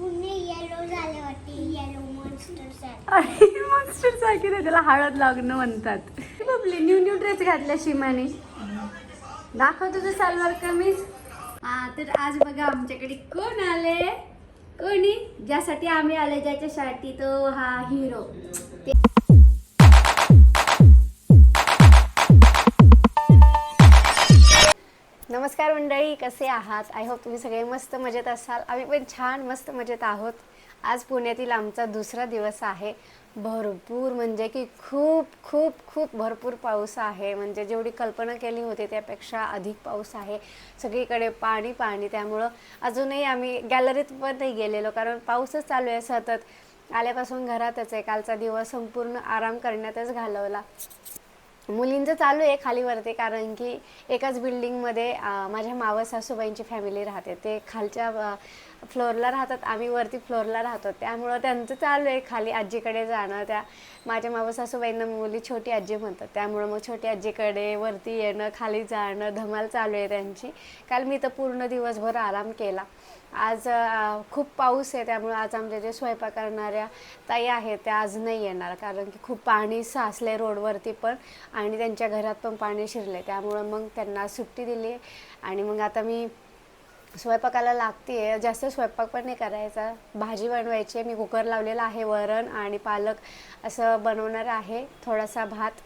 Pune yellow झाले वाटते yellow monster आणि मॉन्स्टर सारखे ते त्याला हळद लागणं म्हणतात. बबली न्यू न्यू ड्रेस घातला शिमाने. दाखव तुझं सलवार कमीज. हा तर आज बघा आमच्याकडे कोण आले? कोणी? ज्यासाठी आम्ही आले ज्याच्यासाठी तो हा हिरो नमस्कार मंडळी कसे आहात? आय होप तुम्ही सगळे मस्त मजेत असाल. आम्ही पण छान मस्त मजेत आहोत. आज पुण्यातील आमचा दुसरा दिवस आहे. भरपूर म्हणजे की खूप खूप खूप भरपूर पाऊस आहे. म्हणजे जेवढी कल्पना केली होती त्यापेक्षा अधिक पाऊस आहे. सगळीकडे पाणी पाणी. त्यामुळं अजूनही आम्ही गॅलरीत पण नाही गेलेलो कारण पाऊसच चालू आहे सतत. आल्यापासून घरातच आहे. कालचा दिवस संपूर्ण आराम करण्यातच घालवला. मुलींचं चालू आहे खाली वरती कारण की एकाच बिल्डिंगमध्ये माझ्या मावस सासूबाईंची फॅमिली राहते. ते खालच्या फ्लोअरला राहतात आम्ही वरती फ्लोअरला राहतो. त्यामुळं त्यांचं चालू आहे खाली आजीकडे जाणं. त्या माझ्या मावस सासूबाईंना मुली छोटी आजी म्हणतात. त्यामुळं मग छोटी आजीकडे वरती येणं खाली जाणं धमाल चालू आहे त्यांची. काल मी तर पूर्ण दिवसभर आराम केला. आज खूप पाऊस आहे त्यामुळे आज आमच्या जे स्वयंपाक करणाऱ्या ताई आहेत त्या आज नाही येणार. कारण की खूप पाणी साचले रोडवरती पण आणि त्यांच्या घरात पण पाणी शिरले त्यामुळं मग त्यांना सुट्टी दिली आणि मग आता मी स्वयंपाकाला लागते जास्त स्वयंपाक पण नाही करायचा. भाजी बनवायची आहे. मी कुकर लावलेला आहे वरण आणि पालक असं बनवणार आहे. थोडासा भात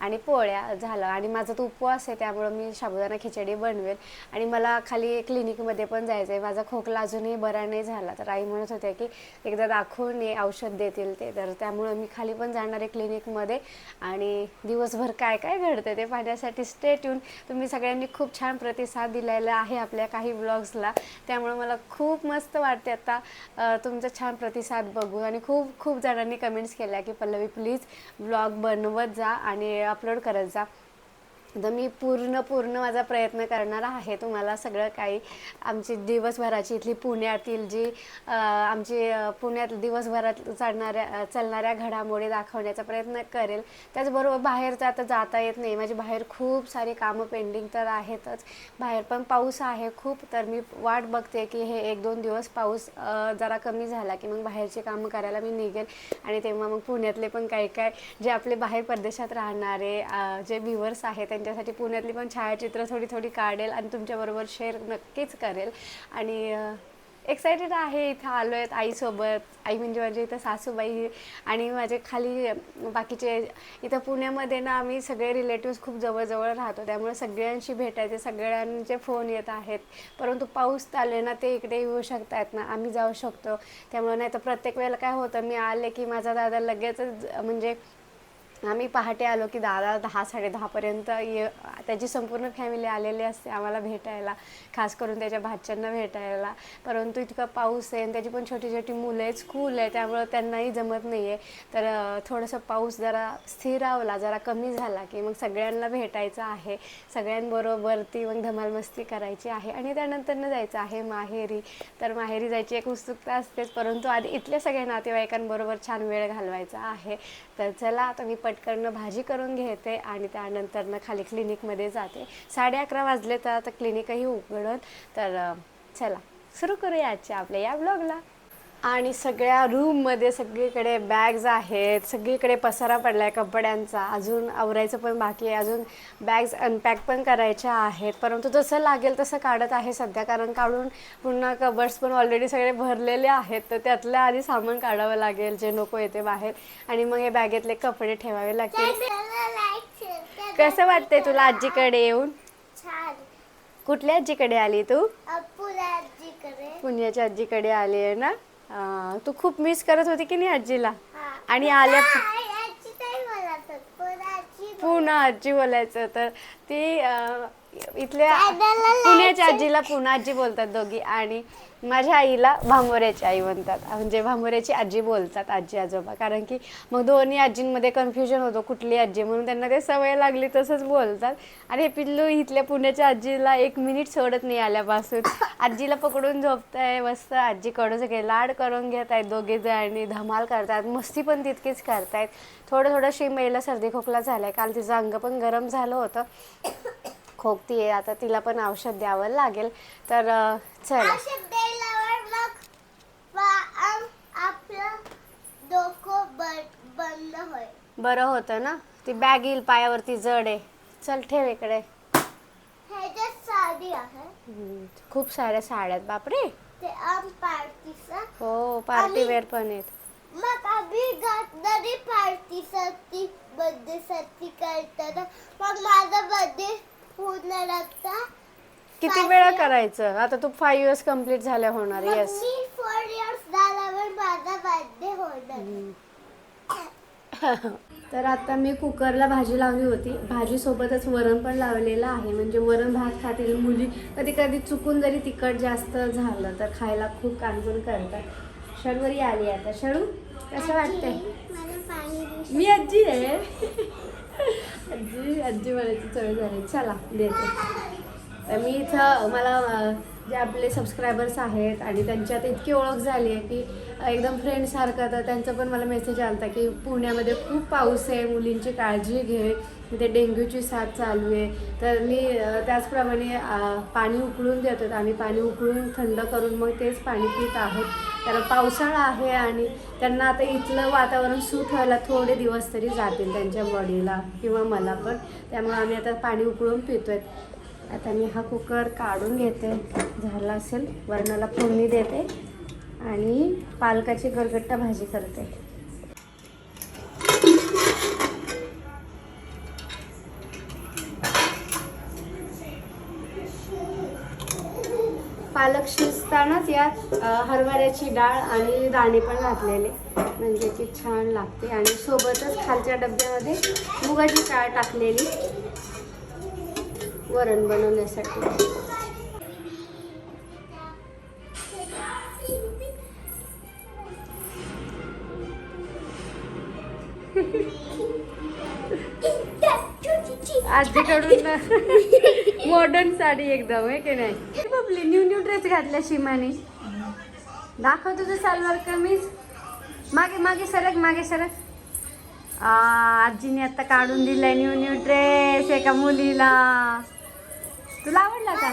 आणि पोळ्या झालं. आणि माझा तो उपवास आहे त्यामुळं मी साबुदाणा खिचडी बनवेल. आणि मला खाली क्लिनिकमध्ये पण जायचं आहे माझा खोकला अजूनही बरा नाही झाला. तर आई म्हणत होत्या की एकदा दाखवून ये औषध देतील ते. तर त्यामुळं मी खाली पण जाणार आहे क्लिनिकमध्ये. आणि दिवसभर काय काय घडतं ते पाहण्यासाठी स्टेट येऊन तुम्ही सगळ्यांनी खूप छान प्रतिसाद दिलेला आहे आपल्या काही ब्लॉग्सला त्यामुळं मला खूप मस्त वाटते आता तुमचा छान प्रतिसाद बघू आणि खूप खूप जणांनी कमेंट्स केल्या की पल्लवी प्लीज ब्लॉग बनवत जा. आणि अपलोड करत जा तर मी पूर्ण पूर्ण माझा प्रयत्न करणार आहे तुम्हाला सगळं काही. आमची दिवसभराची इथली पुण्यातील जी आमची पुण्यात दिवसभरात चालणाऱ्या चालणाऱ्या घडामोडी दाखवण्याचा प्रयत्न करेल. त्याचबरोबर बाहेर आता जाता येत नाही. माझी बाहेर खूप सारी कामं पेंडिंग तर आहेतच. बाहेर पण पाऊस आहे खूप तर मी वाट बघते की हे एक दोन दिवस पाऊस जरा कमी झाला की मग बाहेरची कामं करायला मी निघेल आणि तेव्हा मग पुण्यातले पण काही काय जे आपले बाहेर परदेशात राहणारे जे व्ह्युअर्स आहेत त्यांच्यासाठी पुण्यातली पण छायाचित्र थोडी थोडी काढेल आणि तुमच्याबरोबर शेअर नक्कीच करेल. आणि एक्सायटेड आहे इथं आलो आहेत आईसोबत. आई म्हणजे माझे इथं सासूबाई आणि माझे खाली बाकीचे इथं पुण्यामध्ये ना आम्ही सगळे रिलेटिव्स खूप जवळजवळ राहतो. त्यामुळे सगळ्यांशी भेटायचे सगळ्यांचे फोन येत आहेत. परंतु पाऊस आले ना ते इकडे येऊ शकतात ना. आम्ही जाऊ शकतो. त्यामुळे नाही तर प्रत्येक वेळेला काय होतं मी आले की माझा दादा लगेचच म्हणजे आम्ही पहाटे आलो की दादा दहा साडे दहापर्यंत ये त्याची संपूर्ण फॅमिली आलेली असते आम्हाला भेटायला खास करून त्याच्या भाच्यांना भेटायला. परंतु इतका पाऊस आहे आणि त्याची पण छोटी छोटी मुलं आहेत स्कूल आहे त्यामुळं त्यांनाही जमत नाही आहे तर थोडंसं पाऊस जरा स्थिरावला जरा कमी झाला की मग सगळ्यांना भेटायचं आहे. सगळ्यांबरोबरती मग धमालमस्ती करायची आहे आणि त्यानंतरनं जायचं आहे माहेरी. तर माहेरी जायची एक उत्सुकता असतेच परंतु आधी इथल्या सगळ्या नातेवाईकांबरोबर छान वेळ घालवायचा आहे. तर चला आता मी पटकन भाजी करून घेते आणि त्यानंतरनं खाली क्लिनिकमध्ये जाते. साडे अकरा वाजले तर आता क्लिनिकही उघडत. तर चला सुरू करूया आजच्या आपल्या या ब्लॉगला. आणि सगळ्या रूममध्ये सगळीकडे बॅग्स आहेत सगळीकडे पसारा पडला आहे कपड्यांचा. अजून आवरायचं पण बाकी आहे. अजून बॅग्स अनपॅक पण करायच्या आहेत. परंतु जसं लागेल तसं काढत आहे सध्या. कारण काढून पुन्हा कबर्ड्स पण ऑलरेडी सगळे भरलेले आहेत. तर त्यातलं आधी सामान काढावं लागेल जे नको येते बाहेर. आणि मग हे बॅगेतले कपडे ठेवावे लागतील. कसं वाटतंय तुला आजीकडे येऊन? कुठल्या आजीकडे आली तू? पुण्याच्या आजीकडे आली आहे ना? अं, तू खूप मिस करत होती की नाही आजीला. आणि आल्या पुन्हा आजी बोलायचं तर ती अं, इथल्या पुण्याच्या आजीला पुन्हा आजी बोलतात दोघी. आणि माझ्या आईला भांबोऱ्याची आई म्हणतात. म्हणजे भांबोऱ्याची आजी बोलतात आजी आजोबा. कारण की मग दोन्ही आजींमध्ये कन्फ्युजन होतो कुठली आजी म्हणून त्यांना ते सवय लागली तसंच बोलतात. आणि हे पिल्लू इथल्या पुण्याच्या आजीला एक मिनिट सोडत नाही आल्यापासून. आजीला पकडून झोपताय मस्त आजीकडून सगळे लाड करून घेत आहेत दोघे जणी धमाल करतात मस्ती पण तितकीच करतायत. थोडं थोडं शिमेला सर्दी खोकला झालाय. काल तिचं अंग पण गरम झालं होतं. खोकती आहे आता तिला पण औषध द्यावं लागेल. तर चला औषध द्यायला मग वा- बरं होतं ना? ती बॅग येईल पायावरती जड आहे. चल ठेव इकडे. ह्याच्यात साडी आहे. हम्म, खूप साऱ्या साड्या आहेत बापरे. ते आम पार्टीचा. हो पार्टी आणि- वेअर पण आहेत. मग आम्ही घातणारी पार्टीसाठी बर्थडे साठी करताना. मग माझा बर्थडे होणार आता किती वेळा. करायचं? आता तू फाईव्ह इयर्स कंप्लीट झाल्या होणार मग येस मी फोर इयर्स झाल्यावर माझा बर्थडे होणार. तर आता मी कुकरला भाजी लावली होती. भाजी सोबतच वरण पण लावलेलं आहे. म्हणजे वरण भात खातील मुली. कधी कधी चुकून जरी तिखट जास्त झालं तर खायला खूप कानगुण करतात. शर्वरी आली आता. शरू कसं वाटतंय. मी आजी आहे. आजी आजी म्हणायची सवय झाली. चला देते. तर मी इथं मला जे आपले सबस्क्रायबर्स आहेत आणि त्यांच्यात इतकी ओळख झाली आहे की एकदम फ्रेंडसारखं तर त्यांचा पण मला मेसेज आला की पुण्यामध्ये खूप पाऊस आहे मुलींची काळजी घे इथे डेंग्यूची साथ चालू आहे. तर मी त्याचप्रमाणे पाणी उकळून देतो आम्ही. पाणी उकळून थंड करून मग तेच पाणी पित आहोत. कारण पावसाळा आहे आणि त्यांना आता इथलं वातावरण सूट व्हायला थोडे दिवस तरी जातील त्यांच्या बॉडीला किंवा मला पण. त्यामुळे आम्ही आता पाणी उकळून पितो आहे आता मी हा कुकर काढून घेते. झाला असेल. वरणाला फोडणी देते. आणि पालकाची गरगट्टा भाजी करते. पालक शिजतानाच यात हरभऱ्याची डाळ आणि दाणे पण घातलेले. म्हणजे की छान लागते. आणि सोबतच खालच्या डब्यामध्ये मुगाची डाळ टाकलेली. वरण बनवण्यासाठी. आजीकडून मॉडर्न साडी एकदम आहे की नाही? बबली न्यू न्यू ड्रेस घातल्या शिमाने. दाखव तुझं सलवार कमीज. मागे मागे सरक मागे सरक. आ, आजीने आता काढून दिलाय न्यू न्यू ड्रेस एका मुलीला. तुला आवडला का.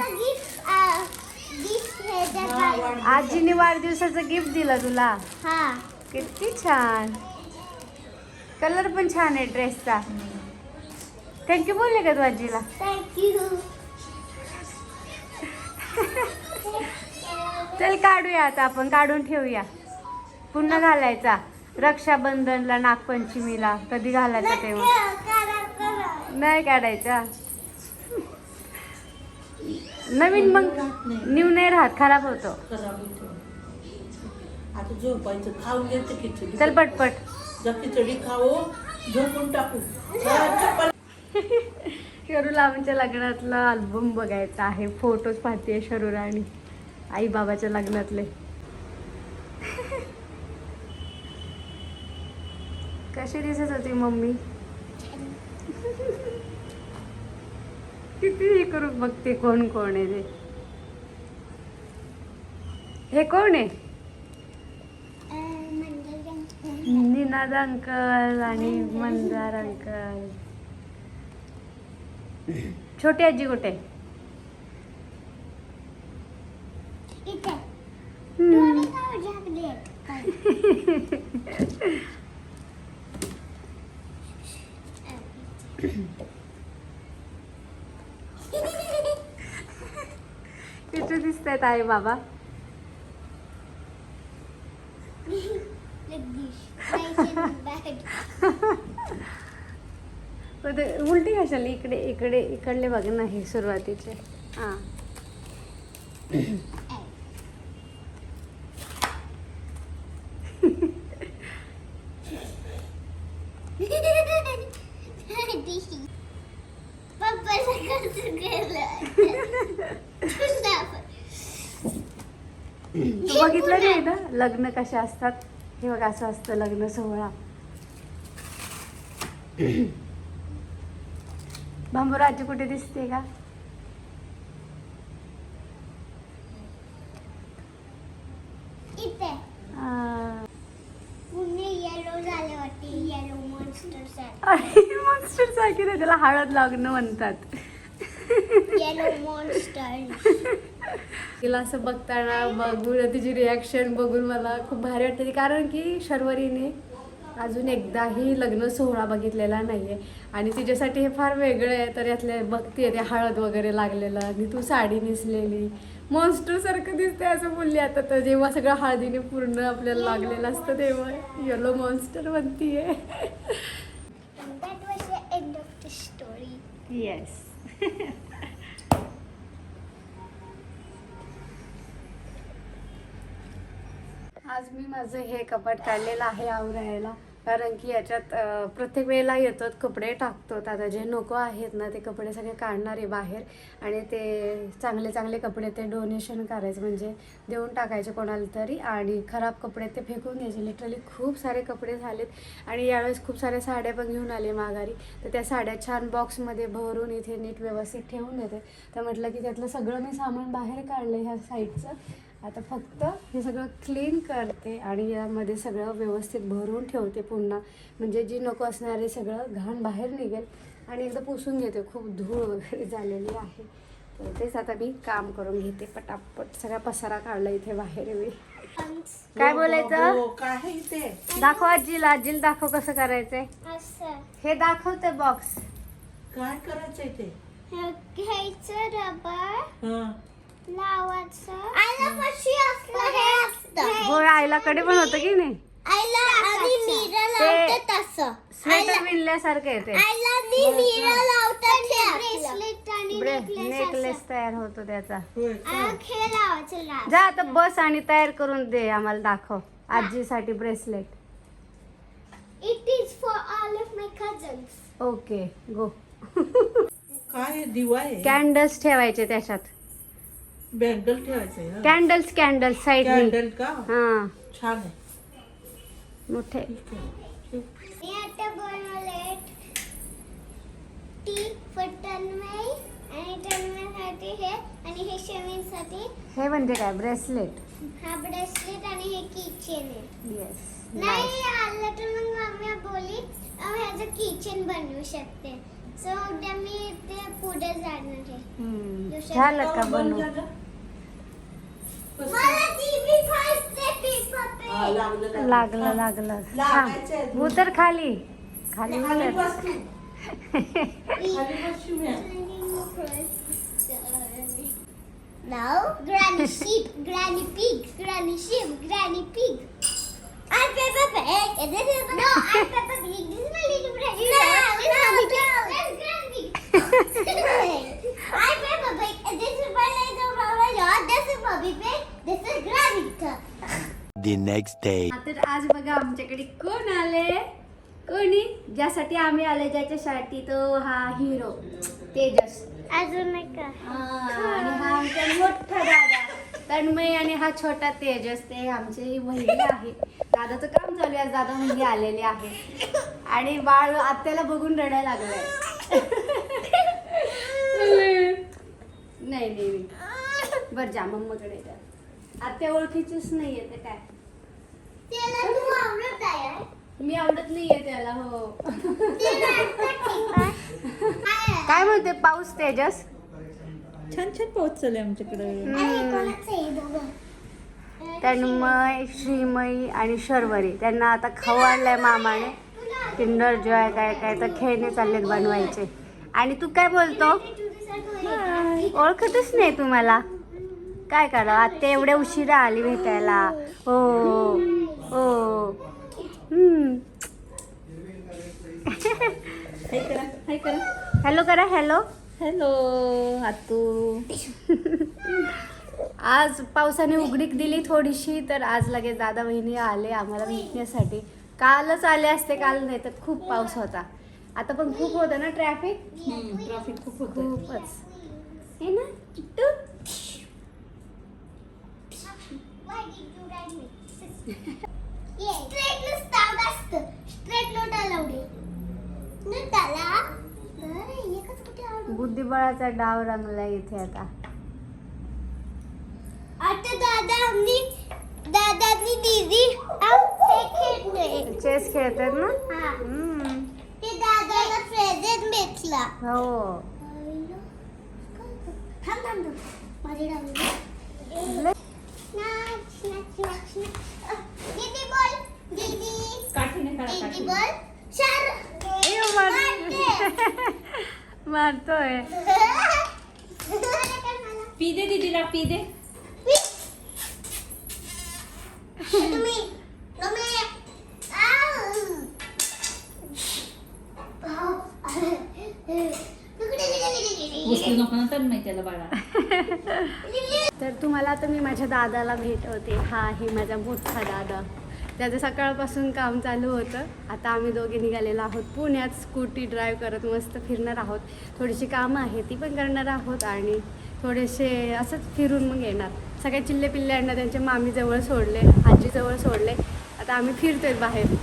आजीने वाढदिवसाचं गिफ्ट दिलं तुला? किती छान. कलर पण छान आहे ड्रेसचा थँक्यू बोलले का तू आजीला? थँक्यू चल काढूया आता आपण काढून ठेवूया. पुन्हा घालायचा. रक्षाबंधनला नागपंचमीला कधी घालायचा तेव्हा? नाही काढायचा. नवीन मग न्यू नाही राहत खराब होतो. खराब होतो. आता झोपायचं खाऊन घ्यायचं खिचडी. चल पटपट. खिचडी खाऊ झोपून टाकू. शरूला आमच्या लग्नातला अल्बम बघायचा आहे. फोटोज पाहते शरू आणि आई बाबाच्या लग्नातले. कशी दिसत होती मम्मी? किती हे करू बघते कोण कोण आहे ते. हे कोण आहे? निनाद अंकल आणि मंदार अंकल. छोटी आजी कुठे? किती दिसत आहेत आई बाबा पण ते कशाला इकडे इकडे इकडले बघ ना हे सुरुवातीचे. हां. तू बघितलं नाही ना? लग्न कसे असतात? हे बघ असं असतं लग्न सोहळा. भांबूराजी कुठे दिसते का? इथे. आ, पुणे येलो झाले वाटते येलो मॉन्स्टर सारखी. नाही त्याला हळद लागणं म्हणतात. तिला असं बघताना बघून तिची रिॲक्शन बघून मला खूप भारी वाटते कारण की शर्वरीने अजून एकदाही लग्न सोहळा बघितलेला नाहीये. आणि तिच्यासाठी हे फार वेगळं आहे. तर यातले बघते ते हळद वगैरे लागलेलं आणि तू साडी नेसलेली. मॉन्स्टर सारखं दिसते असं बोलली आता. तर जेव्हा सगळं हळदीने पूर्ण आपल्याला लागलेलं असतं तेव्हा येलो मॉन्स्टर बनतीये. And आज मी माझं हे कपाट काढलेलं आहे आवरायला कारण की याच्यात प्रत्येक वेळेला येतात कपडे टाकतो. आता जे नको आहेत ना ते कपडे सगळे काढणार आहे बाहेर. आणि ते चांगले चांगले कपडे ते डोनेशन करायचे. म्हणजे देऊन टाकायचे कोणाला तरी. आणि खराब कपडे ते फेकून द्यायचे. लिटरली खूप सारे कपडे झालेत. आणि यावेळेस खूप साऱ्या साड्या पण घेऊन आले माघारी. तर त्या साड्या छान बॉक्समध्ये भरून इथे नीट व्यवस्थित ठेवून देते. तर म्हटलं की त्यातलं सगळं मी सामान बाहेर काढलं ह्या साईडचं आता फक्त हे सगळं क्लीन करते आणि यामध्ये सगळं व्यवस्थित भरून ठेवते पुन्हा. म्हणजे जी नको असणारे सगळं घाण बाहेर निघेल आणि एकदा पुसून घेते. खूप धूळ वगैरे झालेली आहे. तर तेच आता मी काम करून घेते पटापट. सगळा पसारा काढला इथे बाहेर मी. काय हो, बोलायचं हो, काय आहे ते दाखव आजीला. आजीला दाखव कसं करायचंय. असं. हे दाखवते बॉक्स काय करायचंय ते हे घ्यायचं रबर हं. आईला कशी हे असतं आईलाकडे पण होतं की नाही? आईला ते- स्वेटर विणल्यासारखं येते आईला आणि मीरा लावतात ब्रेसलेट आणि नेकलेस तयार होतो त्याचा? हे लावायचं लाव जा आता बस आणि तयार करून दे आम्हाला दाखव. आजीसाठी bracelet. It is for all of my cousins okay go काय आहे? दिवा आहे. कॅन्डल्स ठेवायचे त्याच्यात. बँगल ठेवायचंय ना? कॅन्डल्स कॅन्डल्स साईड कॅन्डल का? हा. छान आहे. मोठे. मी आता बनवले टी आणि हे आणि हे शमींसाठी हे म्हणजे काय? ब्रेसलेट हा ब्रेसलेट आणि हे किचन आहे. येस नाही आलं तर मग मम्मी बोली अं, ह्याचं किचन बनवू शकते. सो उद्या मी ते पुढे जाणार आहे. झालं का बंद बनवून झालं? कसं? मला टीव्ही पाहिजे पेपर हा, लागलं, लागलं. हा. थांब. उतर खाली खाली खाली उतर. Now, Granny Sheep, Granny Pig, Granny Sheep, Granny Pig. I'm Peppa Pig, and this is no, I'm Peppa Pig. This is my little brother. No, Granny Pig. That's Granny Pig. I'm Peppa Pig, and this is my little brother. This is Bobby Pig. The next day. तर आज बघा आमच्याकडे कोण आले? कोणी? ज्यासाठी आम्ही आले ज्याच्यासाठी तो हा हिरो तेजस. अजून का आणि हा आमचा मोठा दादा. तन्मय आणि हा छोटा तेजस ते आमचे बहिणी आहे दादाचं काम चालू आहे आज दादा मुलगी आलेली आहे. आणि बाळ आत्याला बघून रडायला लागलाय. नाही नाही नाही. बरं जा मम्माकडे जा. आत्या ओळखीचीच नाहीये ते काय. त्याला तू आवडत आहे. मी आवडत नाहीये त्याला हो. काय काय म्हणते पाऊस तेजस? छान छान पाऊस चालू आहे आमच्याकडे. आहे तन्मय श्रीमयी आणि शर्वरी. त्यांना आता खाऊ आणलाय मामाने. किंडर जॉय काय काय तर खेळणे चाललेत बनवायचे. आणि तू काय बोलतो? ओळखतच नाही तुम्हाला काय करा? आता एवढ्या उशिरा आली भेटायला. हो हो. हॅलो करा हॅलो. हॅलो आतू. आज पावसाने उघडीक दिली थोडीशी तर आज लगेच दादा बहिणी आले आम्हाला भेटण्यासाठी. कालच आले असते काल नाही तर खूप पाऊस होता. आता पण खूप होतं ना ट्रॅफिक ट्रॅफिक खूप होतं खूपच. हे ना नुसतं असतं. एकच कुठे? बुद्धिबळाचा डाव रंगला इथे आता आता दादा आम्ही दादानी दीदी. चेस खेळतात ना हा. ते दादाला प्रेझेंट भेटला हो थांब थांब. माझी डावी. नाच, नाच, नाच, नाच. अ, दीदी बोल दीदी काठीने काढा दीदी बोल चार अयो, मार- मारतोय. पी दे दीदीला पी दे. तर तुम्हाला आता मी माझ्या दादाला भेटवते. हा आहे माझा मोठा दादा. त्याचं सकाळपासून काम चालू होतं. आता आम्ही दोघे निघालेलो आहोत पुण्यात. स्कूटी ड्राईव्ह करत मस्त फिरणार आहोत. थोडीशी कामं आहे ती पण करणार आहोत आणि थोडेसे असंच फिरून मग येणार. सगळ्या चिल्ले पिल्ल्यांना त्यांच्या मामीजवळ सोडले आजीजवळ सोडले. आता आम्ही फिरतोय बाहेर.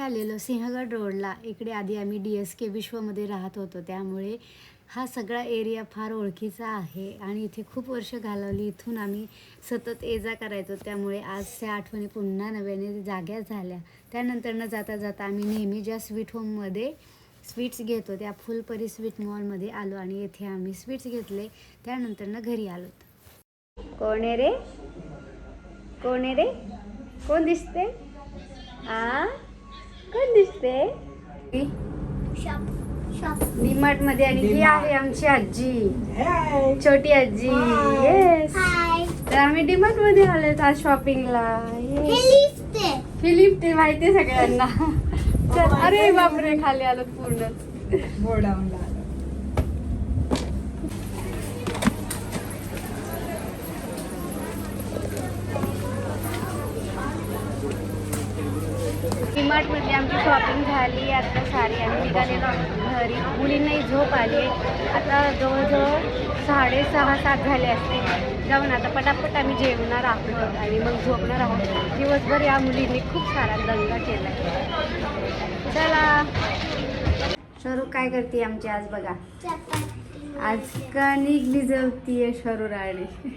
आम्ही आलेलो सिंहगड रोडला. इकडे आधी आम्ही डी एस के विश्वमध्ये राहत होतो. त्यामुळे हा सगळा एरिया फार ओळखीचा आहे आणि इथे खूप वर्ष घालवली. इथून आम्ही सतत ये जा करायचो. त्यामुळे आज त्या आठवणी पुन्हा नव्याने जाग्या झाल्या. त्यानंतर न जाता जाता आम्ही नेहमी ज्या स्वीट होममध्ये स्वीट्स घेतो त्या फुलपरी स्वीट मॉलमध्ये आलो आणि येथे आम्ही स्वीट्स घेतले. त्यानंतर न घरी आलो. कोण रे? कोण रे? कोण दिसते आ? कोण दिसते? शॉप शॉप डीमार्टमध्ये आणि ही आहे आमची आजी. छोटी आजी. येस हाय तर आम्ही डीमार्टमध्ये आलोय आज शॉपिंगला फिलिप ते माहिती सगळ्यांना. चल अरे बापरे खाली आलो पूर्ण. शॉपिंग झाली आता सारी आम्ही निघालेलो घरी. मुलींनाही झोप आली. आता जवळजवळ साडेसहा सात झाले असते. जाऊन आता पटापट आम्ही जेवणार आहोत आणि मग झोपणार आहोत. दिवसभर या मुलींनी खूप सारा दंगा केला चला. शरू काय करते आमची आज बघा. आज कणिक भिजवतीये शरू राणी?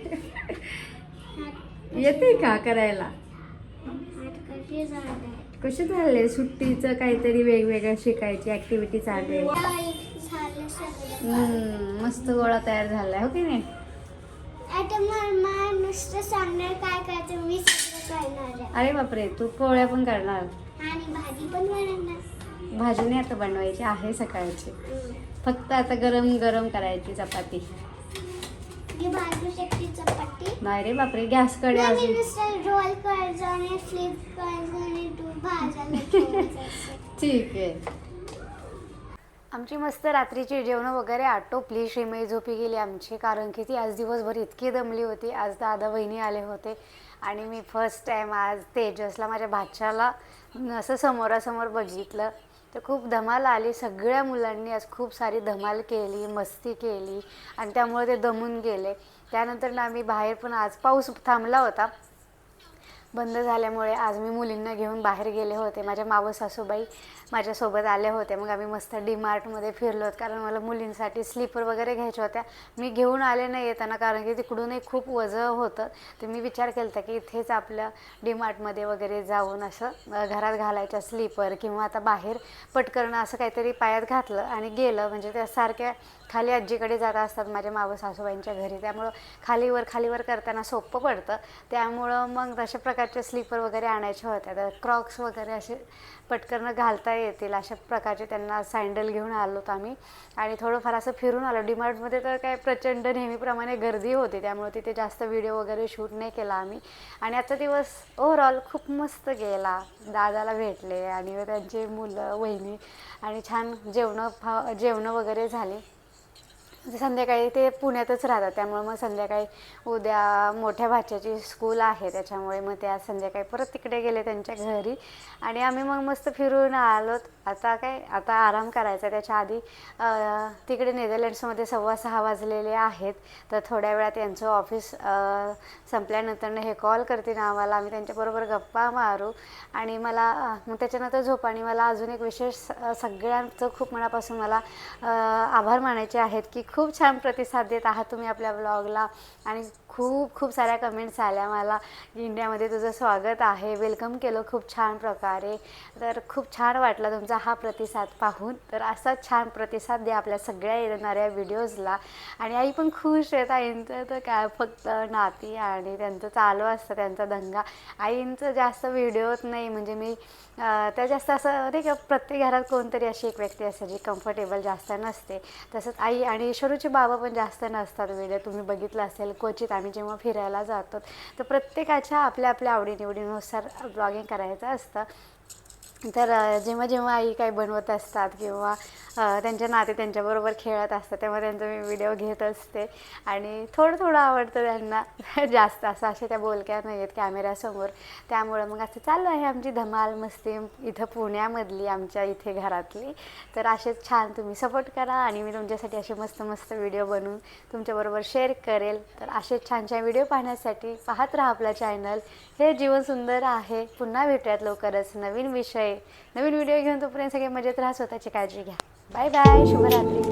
येते का करायला? कशी झाले सुट्टीचं काहीतरी वेगवेगळं शिकायची ऍक्टिव्हिटी चालू आहे? मस्त गोळा तयार झालाय हो की नाही? आता मला नुसतं सांगणार काय करायचं मी सगळं करणार आहे. अरे बापरे तू पोळ्या पण करणार? आणि भाजी पण बनवणार. भाजी नाही आता बनवायची आहे सकाळची. फक्त आता गरम गरम करायची चपाती. मी भाजू शकते चपाती नाही रे बापरे गॅसकडे नाही, अजून. नुसतं रोल करायचं आणि फ्लिप करायचं आणि तू भाजायला ठेवायचं असं. ठीक आहे. आमची मस्त रात्रीची जेवणं वगैरे आटोपली श्रीमयी झोपी गेली आमची कारण की ती आज दिवसभर इतकी दमली होती. आज दादा बहिणी आले होते आणि मी फर्स्ट टाईम आज तेजसला माझ्या भाच्याला असं समोरासमोर बघितलं. तर खूप धमाल आली. सगळ्या मुलांनी आज खूप सारी धमाल केली मस्ती केली आणि त्यामुळे ते दमून गेले. त्यानंतर ना आम्ही बाहेर पण आज पाऊस थांबला होता. बंद झाल्यामुळे आज मी मुलींना घेऊन बाहेर गेले होते. माझ्या मावस सासूबाई माझ्यासोबत आल्या होत्या. मग आम्ही मस्त डी मार्टमध्ये फिरलो कारण मला मुलींसाठी स्लीपर वगैरे घ्यायच्या होत्या. मी घेऊन आले नाही येताना कारण की तिकडूनही खूप वजं होतं. तर मी विचार केला होता की इथेच आपल्या डी मार्टमध्ये वगैरे जाऊन असं घरात घालायच्या स्लीपर किंवा आता बाहेर पटकरणं असं काहीतरी पायात घातलं आणि गेलं. म्हणजे त्या सारख्या खाली आजीकडे जात असतात माझ्या मावं सासूबाईंच्या घरी. त्यामुळं खालीवर खालीवर करताना सोपं पडतं. त्यामुळं मग तशा प्रकारचे स्लीपर वगैरे आणायचे होत्या. तर क्रॉक्स वगैरे असे पटकन घालता येतील अशा प्रकारचे त्यांना सँडल घेऊन आलो होतो आम्ही. आणि थोडंफार असं फिरून आलो. डिमार्टमध्ये तर काय प्रचंड नेहमीप्रमाणे गर्दी होती. त्यामुळे तिथे जास्त व्हिडिओ वगैरे शूट नाही केला आम्ही. आणि आजचा दिवस ओव्हरऑल खूप मस्त गेला. दादाला भेटले आणि त्यांची मुलं वहिनी आणि छान जेवणं फा जेवणं वगैरे झाली. म्हणजे संध्याकाळी ते पुण्यातच राहतात. त्यामुळे मग संध्याकाळी उद्या मोठ्या भाच्याची स्कूल आहे. त्याच्यामुळे मग ते आज संध्याकाळी परत तिकडे गेले त्यांच्या घरी. आणि आम्ही मग मस्त फिरून आलोत आता काय आता आराम करायचा. त्याच्या आधी तिकडे नेदरलँड्समध्ये सव्वा सहा वाजलेले आहेत. तर थोड्या वेळात यांचं ऑफिस संपल्यानंतर हे कॉल करतील आम्हाला. आम्ही त्यांच्याबरोबर गप्पा मारू. आणि मला मग त्याच्यानंतर झोप. आणि मला अजून एक विशेष स- सगळ्यांचं खूप मनापासून मला आभार मानायचे आहेत की खूप छान प्रतिसाद देत आहात तुम्ही आपल्या ब्लॉगला आणि खूप खूप साऱ्या कमेंट्स आल्या मला. इंडियामध्ये तुझं स्वागत आहे. वेलकम केलं खूप छान प्रकारे. तर खूप छान वाटला तुमचा हा प्रतिसाद पाहून. तर असाच छान प्रतिसाद द्या आपल्या सगळ्या येणाऱ्या व्हिडिओजला आणि आई पण खुश आहेत आईंचं तर काय फक्त नाती आणि त्यांचं चालू असतं त्यांचा दंगा. आईंचं जास्त व्हिडिओत नाही. म्हणजे मी त्या जास्त असं नाही का प्रत्येक घरात कोणतरी अशी एक व्यक्ती असते जी कम्फर्टेबल जास्त नसते. तसंच आई आणि ईश्वरूचे बाबा पण जास्त नसतात व्हिडिओ तुम्ही बघितलं असेल क्वचित आम्ही जेव्हा फिरायला जातो तर प्रत्येकाच्या आपल्या आपल्या आवडीनिवडीनुसार ब्लॉगिंग करायचं असतं. तर जेव्हा जेव्हा आई काही बनवत असतात किंवा त्यांच्या नाते त्यांच्याबरोबर खेळत असतात तेव्हा त्यांचा मी व्हिडिओ घेत असते. आणि थोडं थोडं आवडतं त्यांना जास्त असं असे त्या बोलक्या नाही आहेत कॅमेऱ्यासमोर त्यामुळं मग असं चालू आहे आमची धमाल मस्ती इथं पुण्यामधली आमच्या इथे घरातली. तर असेच छान तुम्ही सपोर्ट करा आणि मी तुमच्यासाठी असे मस्त मस्त व्हिडिओ बनवून तुमच्याबरोबर शेअर करेल. तर असेच छान छान व्हिडिओ पाहण्यासाठी पाहत राहा आपला चॅनल. हे जीवन सुंदर आहे. पुन्हा भेटूयात लवकरच नवीन विषय. नवीन व्हिडिओ घेऊन तोपर्यंत सगळे मजेत राहा स्वतःची काळजी घ्या. बाय बाय शुभरात्री.